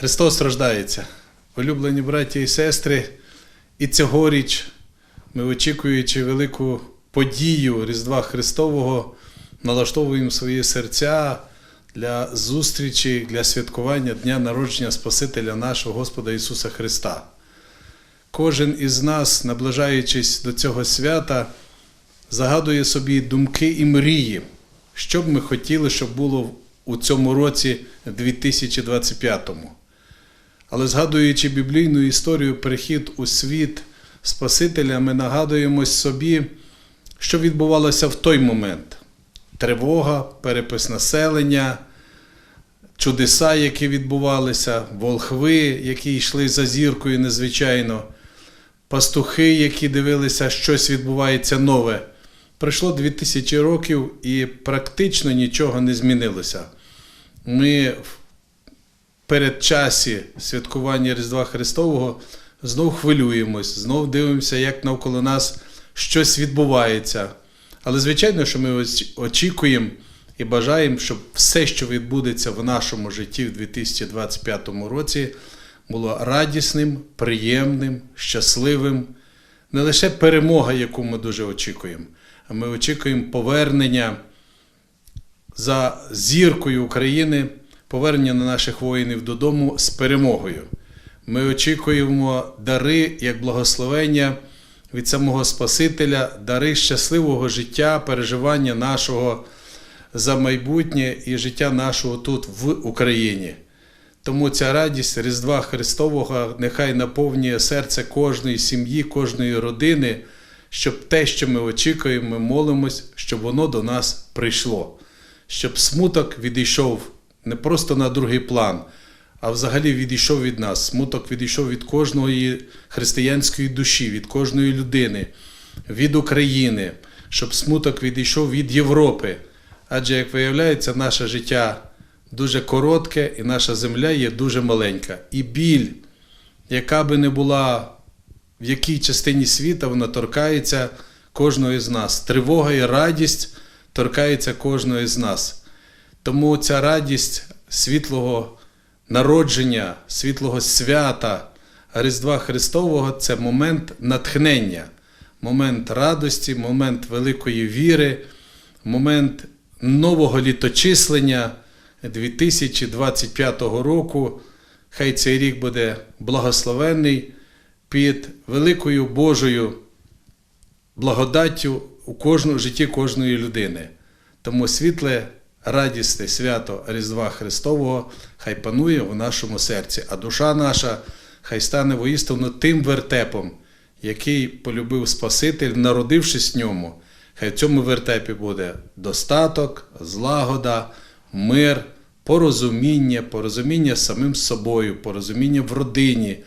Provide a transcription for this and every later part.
Христос рождається. Улюблені браті і сестри, і цьогоріч ми, очікуючи велику подію Різдва Христового, налаштовуємо свої серця для зустрічі, для святкування Дня народження Спасителя нашого Господа Ісуса Христа. Кожен із нас, наближаючись до цього свята, загадує собі думки і мрії, що б ми хотіли, щоб було у цьому році 2025-му. Але згадуючи біблійну історію перехід у світ Спасителя, ми нагадуємо собі, що відбувалося в той момент: тривога, перепис населення, чудеса, які відбувалися, волхви, які йшли за зіркою незвичайно, пастухи, які дивилися, щось відбувається нове. Пройшло 2000 років і практично нічого не змінилося. Ми передчасі святкування Різдва Христового знов хвилюємось, знов дивимося, як навколо нас щось відбувається. Але звичайно, що ми очікуємо і бажаємо, щоб все, що відбудеться в нашому житті в 2025 році, було радісним, приємним, щасливим. Не лише перемога, яку ми дуже очікуємо, а ми очікуємо повернення за зіркою України, повернення наших воїнів додому з перемогою. Ми очікуємо дари як благословення від самого Спасителя, дари щасливого життя, переживання нашого за майбутнє і життя нашого тут в Україні. Тому ця радість Різдва Христового нехай наповнює серце кожної сім'ї, кожної родини, щоб те, що ми очікуємо, ми молимось, щоб воно до нас прийшло, щоб смуток відійшов не просто на другий план, а взагалі відійшов від нас. Смуток відійшов від кожної християнської душі, від кожної людини, від України, щоб смуток відійшов від Європи. Адже, як виявляється, наше життя дуже коротке і наша земля є дуже маленька. І біль, яка би не була в якій частині світа, вона торкається кожного з нас. Тривога і радість торкається кожного з нас. Тому ця радість світлого народження, світлого свята Різдва Христового це момент натхнення, момент радості, момент великої віри, момент нового літочислення 2025 року. Хай цей рік буде благословенний під великою Божою благодаттю у кожному житті кожної людини. Тому світле, радісне свято Різдва Христового хай панує у нашому серці, а душа наша хай стане воістину тим вертепом, який полюбив Спаситель, народившись в ньому. Хай в цьому вертепі буде достаток, злагода, мир, порозуміння, порозуміння з самим собою, порозуміння в родині,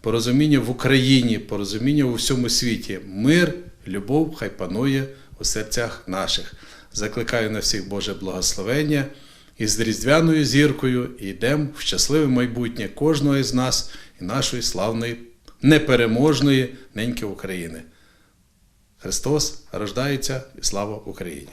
порозуміння в Україні, порозуміння у всьому світі. Мир, любов хай панує у серцях наших закликаю на всіх Боже благословення і з різдвяною зіркою йдемо в щасливе майбутнє кожного із нас і нашої славної, непереможної неньки України. Христос рождається і слава Україні!